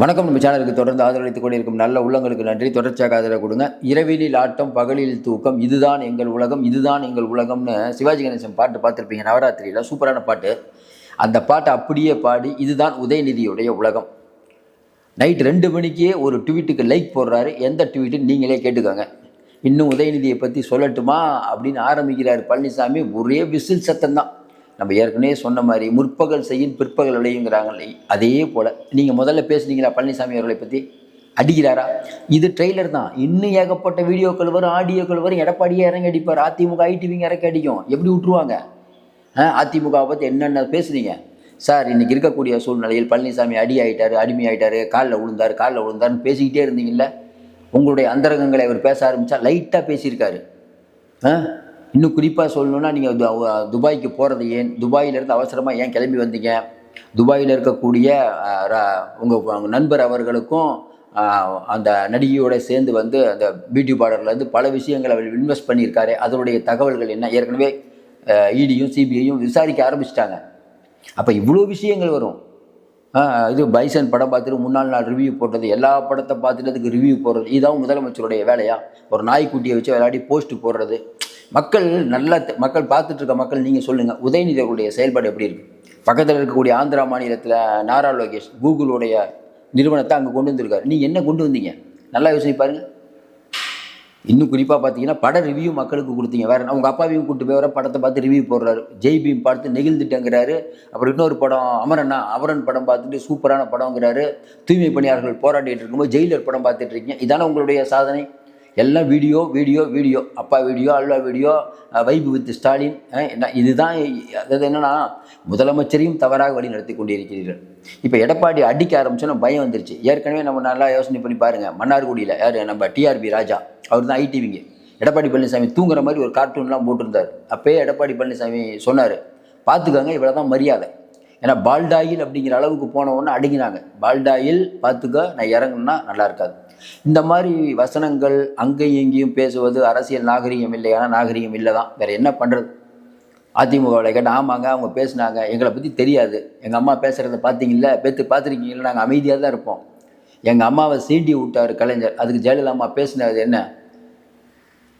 வணக்கம். நம்ம சேனலுக்கு தொடர்ந்து ஆதரவளித்துக் கொண்டிருக்கும் நல்ல உள்ளங்களுக்கு நன்றி. தொடர்ச்சியாக ஆதரவு கொடுங்க. இரவிலில் ஆட்டம் பகலில் தூக்கம். இதுதான் எங்கள் உலகம் இதுதான் எங்கள் உலகம்னு சிவாஜி கணேசன் பாட்டு பார்த்துருப்பீங்க. நவராத்திரியில். சூப்பரான பாட்டு. அந்த பாட்டை அப்படியே பாடி இதுதான் உதயநிதியுடைய உலகம். நைட் ரெண்டு மணிக்கே ஒரு ட்வீட்டுக்கு லைக் போடுறாரு. எந்த ட்வீட்டுன்னு நீங்களே கேட்டுக்கோங்க. இன்னும் உதயநிதியை பற்றி சொல்லட்டுமா அப்படின்னு ஆரம்பிக்கிறார் பழனிசாமி. ஒரே விசில் சத்தம் தான் நம்ம ஏற்கனவே சொன்ன மாதிரி முற்பகல் செய்யும் பிற்பகல் விளையுங்கிறாங்களே அதே போல் நீங்கள் முதல்ல பேசுனீங்களா பழனிசாமி அவர்களை பற்றி அடிக்கிறாரா? இது ட்ரெய்லர் தான். இன்னும் ஏகப்பட்ட வீடியோக்கள் வரும் ஆடியோக்கள் வரும். எடப்பாடியே இறங்கி அடிப்பார். அதிமுக ஐடிவிங்க இறக்கி அடிக்கும். எப்படி விட்டுருவாங்க? ஆ, அதிமுகவை பற்றி என்னென்ன பேசுறீங்க சார் இன்றைக்கி இருக்கக்கூடிய சூழ்நிலையில் பழனிசாமி அடி ஆகிட்டார் அடிமை ஆகிட்டார் காலில் விழுந்தார் காலில் விழுந்தாருன்னு பேசிக்கிட்டே இருந்தீங்கல்ல? உங்களுடைய அந்தரங்கங்களை அவர் பேச ஆரம்பித்தா லைட்டாக பேசியிருக்காரு. ஆ? இன்னும் குறிப்பாக சொல்லணும்னா நீங்கள் துபாய்க்கு போகிறது ஏன்? துபாயிலேருந்து அவசரமாக ஏன் கிளம்பி வந்தீங்க? துபாயில் இருக்கக்கூடிய உங்கள் நண்பர் அவர்களுக்கும் அந்த நடிகையோட சேர்ந்து வந்து அந்த பியூட்டி பார்லர்லேருந்து பல விஷயங்களை அவர் இன்வெஸ்ட் பண்ணியிருக்காரு. அதனுடைய தகவல்கள் என்ன? ஏற்கனவே இடியும் சிபிஐயும் விசாரிக்க ஆரம்பிச்சிட்டாங்க. அப்போ இவ்வளோ விஷயங்கள் வரும். இது பைசன் படம் பார்த்துட்டு முன்னாள் நாள் ரிவ்யூ போட்டது எல்லா படத்தை பார்த்துட்டு அதுக்கு ரிவ்யூ போடுறது இதுதான் முதலமைச்சருடைய வேலையா? ஒரு நாய்க்குட்டியை வச்சு விளையாடி போஸ்ட் போடுறது. மக்கள் நல்லா மக்கள் பார்த்துட்டு இருக்க மக்கள் நீங்கள் சொல்லுங்கள் உதயநிதி அவர்களுடைய செயல்பாடு எப்படி இருக்கு? பக்கத்தில் இருக்கக்கூடிய ஆந்திரா மாநிலத்தில் நாரா லோகேஷ் கூகுளுடைய நிறுவனத்தை அங்கே கொண்டு வந்திருக்காரு. நீங்கள் என்ன கொண்டு வந்தீங்க? நல்லா யோசனை பாருங்கள் இன்னும் குறிப்பாக பார்த்தீங்கன்னா பட ரிவ்யூ மக்களுக்கு கொடுத்தீங்க. வேறு அவங்க அப்பாவையும் கூட்டு போய் வர படத்தை பார்த்து ரிவ்யூ போடுறாரு. ஜெய்பீம் பார்த்து நெகிழ்ந்துட்டேங்கிறாரு. அப்புறம் இன்னொரு படம் அமரண்ணா அமரன் படம் பார்த்துட்டு சூப்பரான படங்கிறாரு தூய்மை பணியாளர்கள் போராடிட்டு இருக்கும்போது ஜெயிலர் படம் பார்த்துட்டு இருக்கீங்க. இதான உங்களுடைய சாதனை? எல்லாம் வீடியோ வீடியோ வீடியோ. அப்பா வீடியோ அல்வா வீடியோ வைபு வித் ஸ்டாலின் என்ன இதுதான் அதாவது என்னென்னா முதலமைச்சரையும் தவறாக வழி நடத்தி கொண்டிருக்கிறீர்கள். இப்போ எடப்பாடி அடிக்க ஆரம்பிச்சோன்னா பயம் வந்துருச்சு. ஏற்கனவே நம்ம நல்லா யோசனை பண்ணி பாருங்கள் மன்னார்குடியில் யார் நம்ம டிஆர்பி ராஜா. அவர் தான் ஐடிவிங்க எடப்பாடி பழனிசாமி தூங்குற மாதிரி ஒரு கார்ட்டூன்லாம் போட்டிருந்தார். அப்பயே எடப்பாடி பழனிசாமி சொன்னார். பார்த்துக்கோங்க இவ்வளோ தான் மரியாதை. ஏன்னா பால்டாயில் அப்படிங்கிற அளவுக்கு போன உடனே பால்டாயில் பார்த்துக்க நான் இறங்குனா நல்லா இருக்காது. இந்த மாதிரி வசனங்கள் அங்கேயும் இங்கேயும் பேசுவது அரசியல் நாகரிகம் இல்லையான நாகரிகம் இல்லை தான். வேறு என்ன பண்ணுறது அதிமுகவில் கேட்டால் ஆமாங்க அவங்க பேசுனாங்க. எங்களை பற்றி தெரியாது. எங்கள் அம்மா பேசுகிறத பார்த்தீங்கல்ல பேத்து பார்த்துருக்கீங்களா நாங்கள் அமைதியாக தான் இருப்போம். எங்கள் அம்மாவை சீண்டி விட்டார் கலைஞர். அதுக்கு ஜெயலலிதா அம்மா பேசினது என்ன?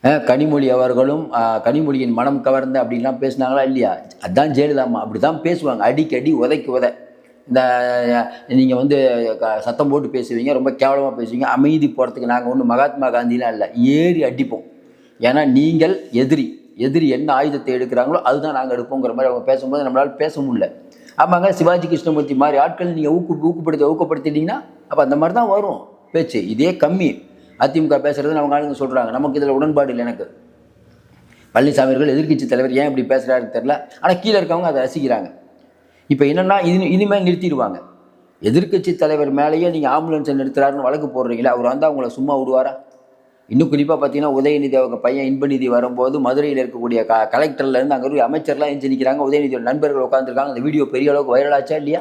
கனிமொழி அவர்களும் கனிமொழியின் மனம் கவர்ந்த அப்படின்லாம் பேசுனாங்களா இல்லையா? அதான் ஜெயலலிதாம்மா அப்படி தான் பேசுவாங்க. அடிக்கடி உதைக்கு உதை. இந்த நீங்கள் வந்து க- சத்தம் போட்டு பேசுவீங்க ரொம்ப கேவலமாக பேசுவீங்க அமைதி போகிறதுக்கு நாங்கள் ஒன்றும் மகாத்மா காந்திலாம் இல்லை. ஏறி அடிப்போம். ஏன்னா நீங்கள் எதிரி. எதிரி என்ன ஆயுதத்தை எடுக்கிறாங்களோ அதுதான் நாங்கள் எடுப்போங்கிற மாதிரி அவங்க பேசும்போது நம்மளால் பேச முடியல. ஆமாங்க சிவாஜி கிருஷ்ணமூர்த்தி மாதிரி ஆட்கள் நீங்கள் ஊக்கு ஊக்கப்படுத்தி ஊக்கப்படுத்திட்டீங்கன்னா அப்போ அந்த மாதிரி தான் வரும். பேச்சு. இதே கம்மி. அதிமுக பேசுறதுன்னு அவங்க ஆளுங்க சொல்கிறாங்க நமக்கு இதில் உடன்பாடு இல்லை எனக்கு. பழனிசாமி அவர்கள் எதிர்க்கட்சி தலைவர் ஏன் இப்படி பேசுகிறாரு தெரில ஆனால் கீழே இருக்கவங்க அதை ரசிக்கிறாங்க. இப்போ என்னென்னா இது இனிமேல் நிறுத்திடுவாங்க. எதிர்க்கட்சி தலைவர் மேலேயே நீங்கள் ஆம்புலன்ஸை நிறுத்துறாருன்னு வழக்கு போடுறீங்களா அவர் வந்து அவங்கள சும்மா விடுவாரா? இன்னும் குறிப்பாக பார்த்தீங்கன்னா உதயநிதி அவங்க பையன் இன்பநிதி வரும்போது மதுரையில் இருக்கக்கூடிய க கலெக்டர்லேருந்து அங்கே ஒரு அமைச்சர்லாம் எஞ்சி நிற்கிறாங்க உதயநிதியோட நண்பர்கள் உட்காந்துருக்காங்க அந்த வீடியோ பெரிய அளவுக்கு வைரலாச்சா இல்லையா?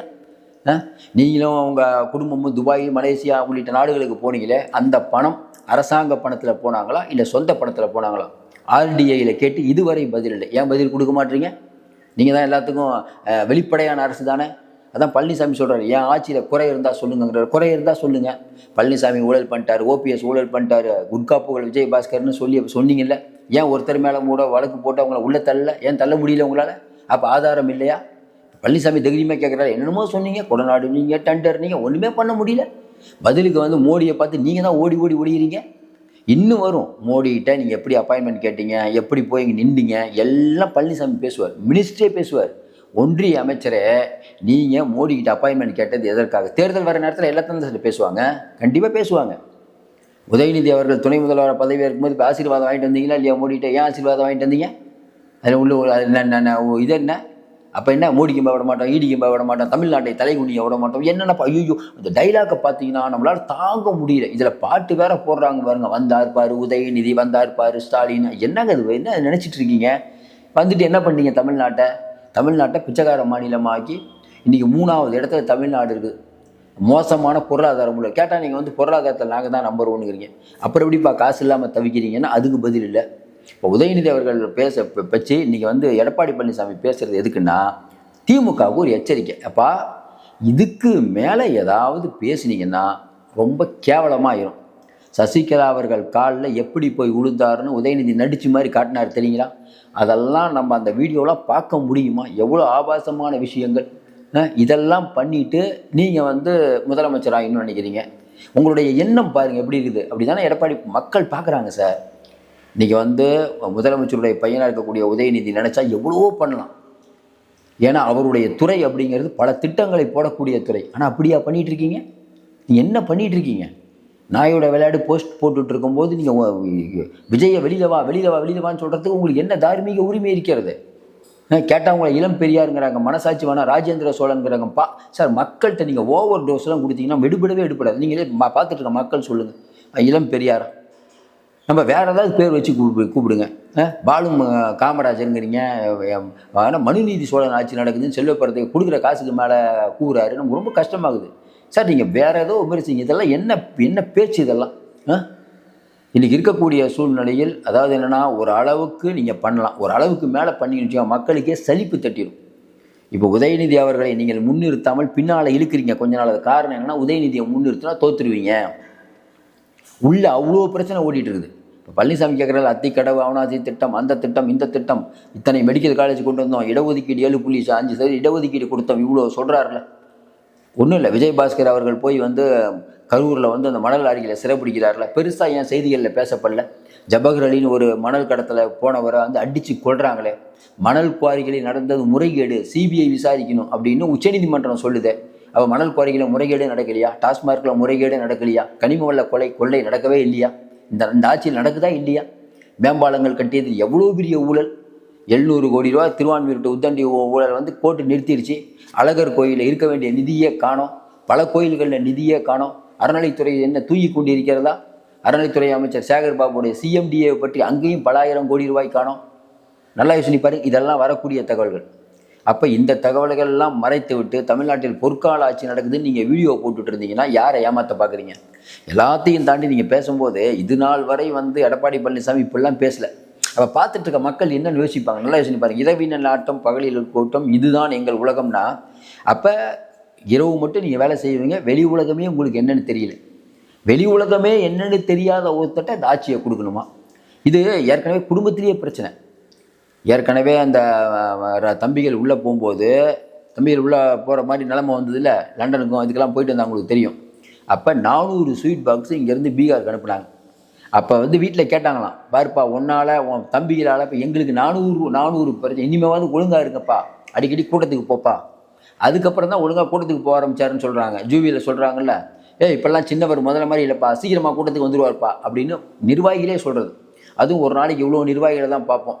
நீங்களும் உங்கள் குடும்பமும் துபாய் மலேசியா உள்ளிட்ட நாடுகளுக்கு போனீங்களே அந்த பணம் அரசாங்க பணத்தில் போனாங்களா இல்லை சொந்த பணத்தில் போனாங்களா? ஆர்டிஐயில் கேட்டு இதுவரை பதில் இல்லை. ஏன் பதில் கொடுக்க மாட்டீங்க? நீங்கள் தான் எல்லாத்துக்கும் வெளிப்படையான அரசு தானே? அதான் பழனிசாமி சொல்கிறாரு என் ஆட்சியில் குறை இருந்தால் சொல்லுங்கிறார் குறை இருந்தால் சொல்லுங்கள் பழனிசாமி ஊழல் பண்ணிட்டார் ஓபிஎஸ் ஊழல் பண்ணிட்டாரு குட்கா புகழ் விஜய் பாஸ்கர்னு சொல்லி சொன்னீங்கல்ல. ஏன் ஒருத்தர் மேலே கூட வழக்கு போட்டு அவங்கள உள்ள தள்ளல? ஏன் தள்ள முடியல உங்களால்? அப்போ ஆதாரம் இல்லையா? பழனிசாமி தைரியமாக கேட்குறாரு என்னென்னமோ சொன்னீங்க கொடநாடு நீங்கள் டெண்டர் நீங்கள் ஒன்றுமே பண்ண முடியல. பதிலுக்கு வந்து மோடியை பார்த்து நீங்கள் தான் ஓடி ஓடி ஓடிக்கிறீங்க. இன்னும் வரும் மோடிக்கிட்ட நீங்கள் எப்படி அப்பாயின்மெண்ட் கேட்டீங்க எப்படி போய் இங்கே நின்றீங்க எல்லாம் பழனிசாமி பேசுவார் மினிஸ்டரே பேசுவார். ஒன்றிய அமைச்சரே நீங்கள் மோடிக்கிட்ட அப்பாயின்மெண்ட் கேட்டது எதற்காக? தேர்தல் வர நேரத்தில் எல்லாத்தையும் தான் பேசுவாங்க. கண்டிப்பாக பேசுவாங்க. உதயநிதி அவர்கள் துணை முதல்வர் பதவி இருக்கும்போது இப்போ ஆசீர்வாதம் வாங்கிட்டு வந்தீங்களா இல்லையா மோடிக்கிட்ட ஏன் ஆசீர்வாதம் வாங்கிட்டு வந்தீங்க? அதில் உள்ள என்ன- இது என்ன? அப்போ என்ன? மோடிக்கு விட மாட்டோம் ஈடிக்கு விட மாட்டோம் தமிழ்நாட்டை தலைகுனியை விட மாட்டோம் என்னென்ன ஐயோ இந்த டைலாக்கை பார்த்தீங்கன்னா நம்மளால் தாங்க முடியல. இதில் பாட்டு வேற போடுறாங்க பாருங்க வந்தார் பாரு உதயநிதி வந்தார் பாரு ஸ்டாலின். என்னங்க அது என்ன நினச்சிட்டு இருக்கீங்க? வந்துட்டு என்ன பண்ணீங்க தமிழ்நாட்டை? தமிழ்நாட்டை பிச்சைக்கார மாநிலமாக்கி இன்றைக்கி மூணாவது இடத்துல தமிழ்நாடு இருக்குது மோசமான பொருளாதாரம் உள்ள கேட்டால் நீங்கள் வந்து பொருளாதாரத்தில் நாங்கள் தான் நம்பர் ஒன்றுங்கிறீங்க அப்புறம் எப்படிப்பா காசு இல்லாமல் தவிக்கிறீங்கன்னா அதுக்கு பதில் இல்லை. இப்போ உதயநிதி அவர்கள் பேச வச்சு இன்றைக்கி வந்து எடப்பாடி பழனிசாமி பேசுகிறது எதுக்குன்னா திமுகவுக்கு ஒரு எச்சரிக்கை. அப்பா இதுக்கு மேலே ஏதாவது பேசுனீங்கன்னா ரொம்ப கேவலமாயிரும். சசிகலா அவர்கள் காலில் எப்படி போய் விழுந்தாருன்னு உதயநிதி நடிச்சு மாதிரி காட்டினார் தெரியுங்களா? அதெல்லாம் நம்ம அந்த வீடியோலாம் பார்க்க முடியுமா? எவ்வளோ ஆபாசமான விஷயங்கள். இதெல்லாம் பண்ணிட்டு நீங்கள் வந்து முதலமைச்சர் ஆகணும்னு நினைக்கிறீங்க. உங்களுடைய எண்ணம் பாருங்கள் எப்படி இருக்குது? அப்படி தானே எடப்பாடி மக்கள் பார்க்குறாங்க சார். இன்றைக்கி வந்து முதலமைச்சருடைய பையனாக இருக்கக்கூடிய உதயநிதி நினச்சா எவ்வளவோ பண்ணலாம். ஏன்னா அவருடைய துறை அப்படிங்கிறது பல திட்டங்களை போடக்கூடிய துறை. ஆனால் அப்படியா பண்ணிகிட்ருக்கீங்க இருக்கீங்க? நீங்கள் என்ன பண்ணிகிட்ருக்கீங்க நாயோட விளையாடு போஸ்ட் போட்டுட்டு இருக்கும்போது நீங்கள் விஜயை வெளியில வா வெளியில வா வெளியில் வான்னு சொல்கிறதுக்கு உங்களுக்கு என்ன தார்மீக உரிமை இருக்கிறது? கேட்டால் உங்களை இளம் பெரியாருங்கிறாங்க மனசாட்சி வேணா ராஜேந்திர சோழனுங்கிறாங்க பா சார் மக்கள்கிட்ட நீங்கள் ஓவர் டோஸ்லாம் கொடுத்தீங்கன்னா விடுபடவே விடுபடாது. நீங்களே பார்த்துட்டு இருக்க மக்கள் சொல்லுங்கள் இளம் பெரியாரா? நம்ம வேற ஏதாவது பேர் வச்சு கூப்பிடு கூப்பிடுங்க. பாலும் பாலு காமராஜருங்கிறீங்க. ஆனால் மனுநீதி சோழன் ஆட்சி நடக்குதுன்னு செல்வப்பறதுக்கு கொடுக்குற காசுக்கு மேலே கூறாரு நமக்கு ரொம்ப கஷ்டமாகுது. சார் நீங்கள் வேற ஏதோ விமர்சிங்க. இதெல்லாம் என்ன என்ன பேச்சு இதெல்லாம்? ஆ? இன்னைக்கு இருக்கக்கூடிய சூழ்நிலையில் அதாவது என்னென்னா ஒரு அளவுக்கு நீங்கள் பண்ணலாம். ஒரு அளவுக்கு மேலே பண்ணிக்கிட்டு மக்களுக்கே சலிப்பு தட்டிடும் இப்போ உதயநிதி அவர்களை நீங்கள் முன்னிறுத்தாமல் பின்னால் இழுக்கிறீங்க கொஞ்ச நாள். அது காரணம் என்னன்னா உதயநிதியை முன்னிறுத்தினா தோத்துருவீங்க. உள்ளே அவ்வளோ பிரச்சனை ஓடிட்டு இருக்குது. இப்போ பழனிசாமி கேட்குறாரு அத்திக்கடவு அவனாசி திட்டம் அந்த திட்டம் இந்த திட்டம். இத்தனை மெடிக்கல் காலேஜ் கொண்டு வந்தோம். இடஒதுக்கீடு ஏழு புள்ளி அஞ்சு சதவீதம் இடஒதுக்கீடு கொடுத்தோம். இவ்வளோ சொல்கிறாருல ஒன்றும் இல்லை. விஜயபாஸ்கர் அவர்கள் போய் வந்து கரூரில் வந்து அந்த மணல் லாரிகளை சிறைப்பிடிக்கிறார்ல பெருசாக ஏன் செய்திகளில் பேசப்படல. ஜபகர் அலின்னு ஒரு மணல் கடத்தில் போனவரை வந்து அடித்து கொள்கிறாங்களே மணல் குவாரிகளில் நடந்தது முறைகேடு. சிபிஐ விசாரிக்கணும் அப்படின்னு உச்சநீதிமன்றம் சொல்லுது. அப்போ மணல் குவாரிகளில் முறைகேடு நடக்கலையா? டாஸ்மார்க்கில் முறைகேடு நடக்கலையா? கனிம வள கொலை கொள்ளை நடக்கவே இல்லையா? இந்த இந்த ஆட்சியில் நடக்குதா இல்லையா? மேம்பாலங்கள் கட்டியது எவ்வளோ பெரிய ஊழல்? எழுநூறு கோடி ரூபா திருவான்மீர் உத்தண்டி ஊழல் வந்து கோர்ட்டு நிறுத்திடுச்சு அழகர் கோயிலில் இருக்க வேண்டிய நிதியே காணோம். பல கோயில்களில் நிதியே காணோம். அறநிலைத்துறை என்ன தூங்கி கொண்டிருக்கிறதா? அறநிலைத்துறை அமைச்சர் சேகர் பாபுடைய சிஎம்டிஏ பற்றி அங்கேயும் பல ஆயிரம் கோடி ரூபாய் காணோம். நல்லா யோசனை பாருங்க இதெல்லாம் வரக்கூடிய தகவல்கள். அப்போ இந்த தகவல்கள் எல்லாம் மறைத்து விட்டு தமிழ்நாட்டில் பொற்கால ஆட்சி நடக்குதுன்னு நீங்கள் வீடியோ போட்டுட்டு இருந்தீங்கன்னா யாரை ஏமாற்ற பார்க்குறீங்க? எல்லாத்தையும் தாண்டி நீங்கள் பேசும்போது இது நாள் வரை வந்து எடப்பாடி பழனிசாமி இப்படிலாம் பேசலை. அப்போ பார்த்துட்டு இருக்க மக்கள் என்னென்னு யோசிப்பாங்க. நல்லா யோசிச்சு பாருங்க. இரவின நாட்டம் பகலில் கூட்டம் இதுதான் எங்கள் உலகம்னா அப்போ இரவு மட்டும் நீங்கள் வேலை செய்வீங்க வெளி உலகமே உங்களுக்கு என்னன்னு தெரியல. வெளி உலகமே என்னென்னு தெரியாத ஒருத்தட்ட இந்த ஆட்சியை கொடுக்கணுமா? இது ஏற்கனவே குடும்பத்திலேயே பிரச்சனை. ஏற்கனவே அந்த ர- தம்பிகள் உள்ளே போகும்போது தம்பிகள் உள்ளே போகிற மாதிரி நிலமை வந்ததில்ல. லண்டனுக்கும் இதுக்கெல்லாம் போயிட்டு வந்தால் உங்களுக்கு தெரியும். அப்போ நானூறு ஸ்வீட் பாக்ஸ் இங்கேருந்து பீகாருக்கு அனுப்புனாங்க. அப்போ வந்து வீட்டில் கேட்டாங்களாம் பாருப்பா உன்னால் உன் தம்பிகளால் இப்போ எங்களுக்கு நானூறு நானூறு பிரச்சனை இனிமேல் வந்து ஒழுங்காக இருங்கப்பா. அடிக்கடி கூட்டத்துக்கு போப்பா. அதுக்கப்புறம் தான் ஒழுங்காக கூட்டத்துக்கு போக ஆரம்பிச்சாருன்னு சொல்கிறாங்க ஜூவியில் சொல்கிறாங்கல்ல ஏய் இப்போல்லாம் சின்னவர் முதல்ல மாதிரி இல்லைப்பா சீக்கிரமாக கூட்டத்துக்கு வந்துடுவார்ப்பா அப்படின்னு நிர்வாகிகளே சொல்கிறது அதுவும் ஒரு நாளைக்கு இவ்வளோ நிர்வாகிகளை தான் பார்ப்போம்.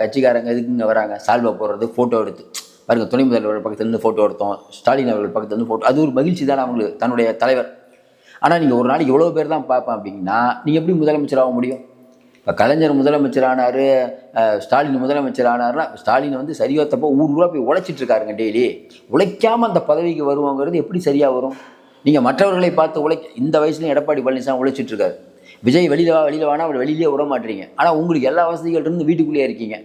கட்சிக்காரங்க எதுக்குங்க வராங்க? சால்வை போடுறது ஃபோட்டோ எடுத்து. பாருங்கள் துணை முதல்வர் பக்கத்துலேருந்து ஃபோட்டோ எடுத்தோம். ஸ்டாலின் அவர்கள் பக்கத்துலேருந்து ஃபோட்டோ அது ஒரு மகிழ்ச்சி தானே அவங்களுக்கு தன்னுடைய தலைவர். ஆனால் நீங்கள் ஒரு நாளைக்கு எவ்வளோ பேர் தான் பார்ப்பேன் அப்படின்னா நீங்கள் எப்படி முதலமைச்சர் ஆக முடியும்? இப்போ கலைஞர் முதலமைச்சர் ஆனார் ஸ்டாலின் முதலமைச்சர் ஆனார்னா ஸ்டாலின் வந்து சரியோ தப்போ ஊர் ஊராக போய் உழைச்சிட்டு இருக்காருங்க டெய்லி உழைக்காமல் அந்த பதவிக்கு வருவோங்கிறது எப்படி சரியாக வரும்? நீங்கள் மற்றவர்களை பார்த்து உழைக்க இந்த வயசுலையும் எடப்பாடி பழனிசாமி உழைச்சிட்டு இருக்காரு. விஜய் வெளியில வா வெளியில வானா அவர் வெளியிலே விட மாட்டீங்க ஆனால் உங்களுக்கு எல்லா வசதிகள் இருந்து வீட்டுக்குள்ளேயே இருக்கீங்க.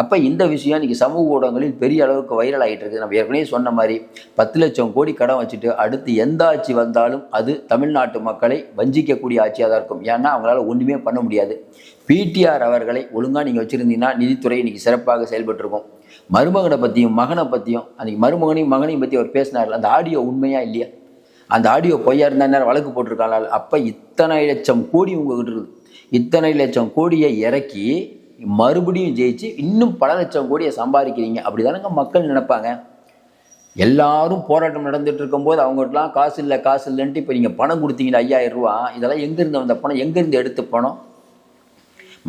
அப்போ இந்த விஷயம் இன்றைக்கி சமூக ஊடகங்களில் பெரிய அளவுக்கு வைரல் ஆகிட்டு இருக்குது நம்ம ஏற்கனவே சொன்ன மாதிரி பத்து லட்சம் கோடி கடன் வச்சுட்டு அடுத்து எந்த ஆட்சி வந்தாலும் அது தமிழ்நாட்டு மக்களை வஞ்சிக்கக்கூடிய ஆட்சியாக தான் இருக்கும். ஏன்னா அவங்களால ஒன்றுமே பண்ண முடியாது. பிடிஆர் அவர்களை ஒழுங்காக நீங்கள் வச்சுருந்தீங்கன்னா நிதித்துறை இன்றைக்கி சிறப்பாக செயல்பட்டுருக்கும். மருமகனை பற்றியும் மகனை பற்றியும் அன்றைக்கி மருமகனையும் மகனையும் பற்றி அவர் பேசினார் அந்த ஆடியோ உண்மையாக இல்லையா? அந்த ஆடியோ பொய்யா இருந்தால் நேரம் வழக்கு போட்டிருக்காங்களால் அப்போ இத்தனை லட்சம் கோடி உங்ககிட்ட இருக்குது. இத்தனை லட்சம் கோடியை இறக்கி மறுபடியும் ஜெயிச்சு இன்னும் பல லட்சம் கோடியை சம்பாதிக்கிறீங்க. அப்படி தானேங்க மக்கள் நினைப்பாங்க. எல்லாரும் போராட்டம் நடந்துட்டு இருக்கும்போது அவங்ககிட்டலாம் காசு இல்லை காசு இல்லைன்ட்டு இப்போ நீங்கள் பணம் கொடுத்தீங்களா ஐயாயிரம் ரூபா இதெல்லாம் எங்கேருந்து வந்த பணம்? எங்கேருந்து எடுத்த பணம்?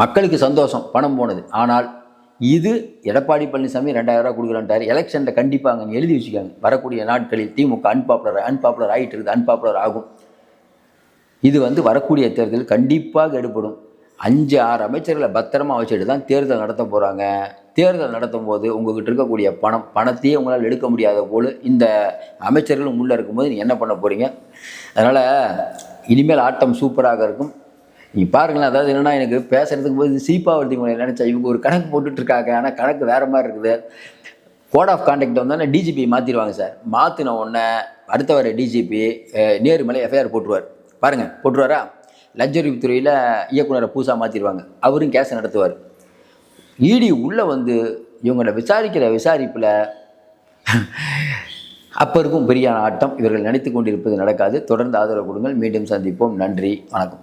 மக்களுக்கு சந்தோஷம் பணம் போனது. ஆனால் இது எடப்பாடி பழனிசாமி ரெண்டாயிரம் ரூபா கொடுக்குறேன்ட்டார். எலெக்ஷனில் கண்டிப்பாக அங்கே எழுதி வச்சுக்காங்க. வரக்கூடிய நாட்களில் திமுக அன்பாப்புலர் அன்பாப்புலர் ஆகிட்டு இருக்குது அன்பாப்புலர் ஆகும். இது வந்து வரக்கூடிய தேர்தல் கண்டிப்பாக எடுபடும். அஞ்சு ஆறு அமைச்சர்களை பத்திரமா வச்சுட்டு தான் தேர்தல் நடத்த போகிறாங்க தேர்தல் நடத்தும் போது உங்ககிட்ட இருக்கக்கூடிய பணம் பணத்தையே உங்களால் எடுக்க முடியாத போல் இந்த அமைச்சர்களும் உள்ளே இருக்கும்போது நீங்கள் என்ன பண்ண போகிறீங்க அதனால் இனிமேல் ஆட்டம் சூப்பராக இருக்கும். நீ பாருங்களேன் அதாவது என்னென்னா எனக்கு பேசுறதுக்கு போது சீப்பாவதி உங்களை நினச்சா இவங்க ஒரு கணக்கு போட்டுட்ருக்காங்க ஆனால் கணக்கு வேறு மாதிரி இருக்குது. கோட் ஆஃப் கான்டாக்ட் வந்தோடனே டிஜிபி மாற்றிடுவாங்க சார். மாற்றின உடனே அடுத்த வர டிஜிபி நேர்மலை எஃப்ஐஆர் போட்டுருவார். பாருங்கள் போட்டுருவாரா? லஞ்ச ஒழிப்புத்துறையில் இயக்குனரை பூசா மாற்றிடுவாங்க அவரும் கேஸை நடத்துவார். இடி உள்ளே வந்து இவங்களை விசாரிக்கிற விசாரிப்பில் அப்போ இருக்கும் பெரியான ஆட்டம். இவர்கள் நினைத்து கொண்டிருப்பது நடக்காது. தொடர்ந்து ஆதரவு கொடுங்கள். மீண்டும் சந்திப்போம். நன்றி. வணக்கம்.